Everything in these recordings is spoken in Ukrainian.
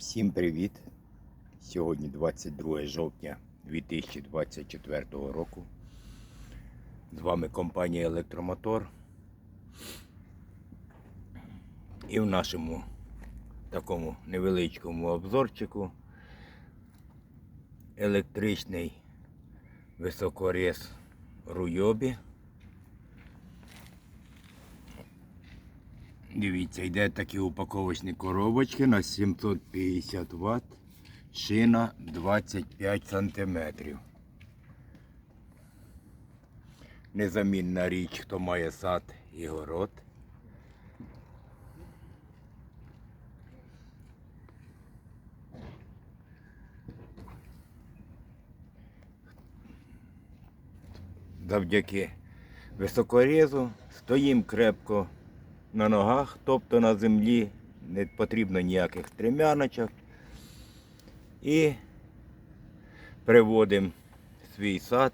Всім привіт! Сьогодні 22 жовтня 2024 року. З вами компанія Електромотор. І в нашому такому невеличкому обзорчику електричний високорез Руйобі. Дивіться, йде такі упаковочні коробочки на 750 Вт, шина 25 см. Незамінна річ, хто має сад і город. Завдяки високорезу стоїм крепко на ногах, тобто на землі, не потрібно ніяких стрімяночок. І приводимо свій сад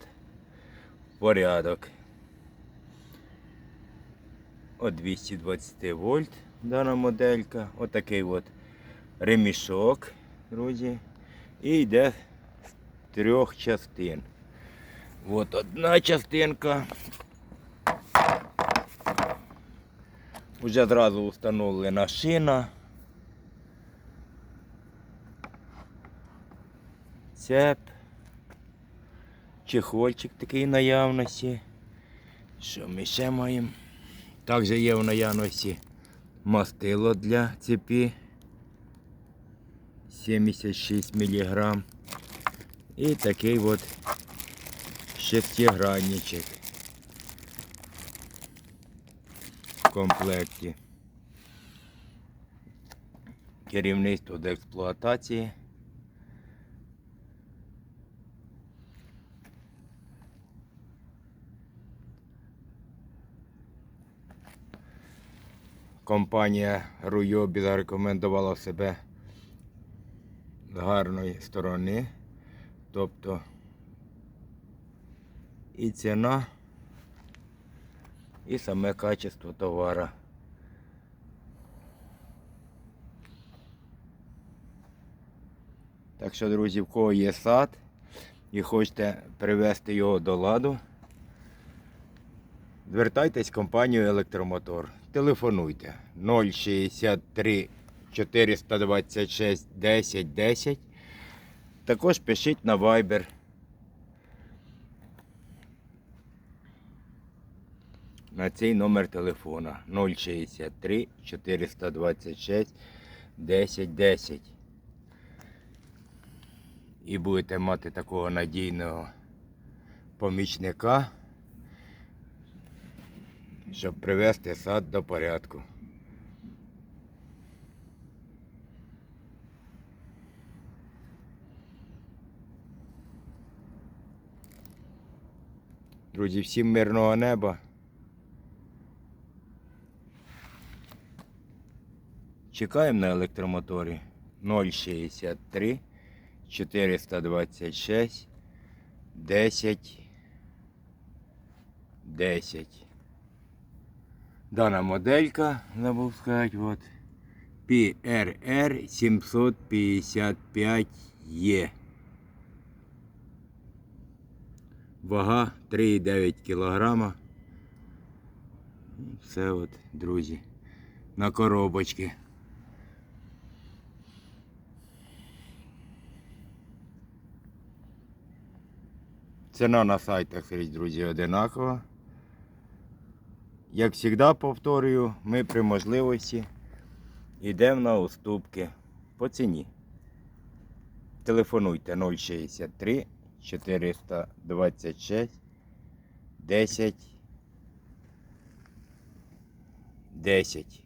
в порядок. От 220 вольт дана моделька. Отакий от ремішок, друзі. І йде з трьох частин. От одна частинка. Вже зразу встановлена шина. Цеп. Чехольчик такий наявності. Що ми ще маємо? Також є в наявності мастило для цепі. 76 мг. І такий от шестигранничек. в комплекті. Керівництво до експлуатації. Компанія Руйобі зарекомендувала себе з гарної сторони. Тобто і ціна і саме качество товара. Так що, друзі, в кого є сад і хочете привести його до ладу, звертайтесь в компанію Електромотор. Телефонуйте 063 426 10 10. Також пишіть на Viber на цей номер телефона 063 426 10 10. І будете мати такого надійного помічника, щоб привести сад до порядку. Друзі, всім мирного неба. Чекаємо на електромоторі 063 426 10 10. Дана моделька, забув сказати, от, PRR 755E. Вага 3,9 кг. Все от, друзі, на коробочки. Ціна на сайтах, скажіть, друзі, одинакова. Як завжди повторюю, ми при можливості йдемо на уступки по ціні. Телефонуйте 063 426 10 10.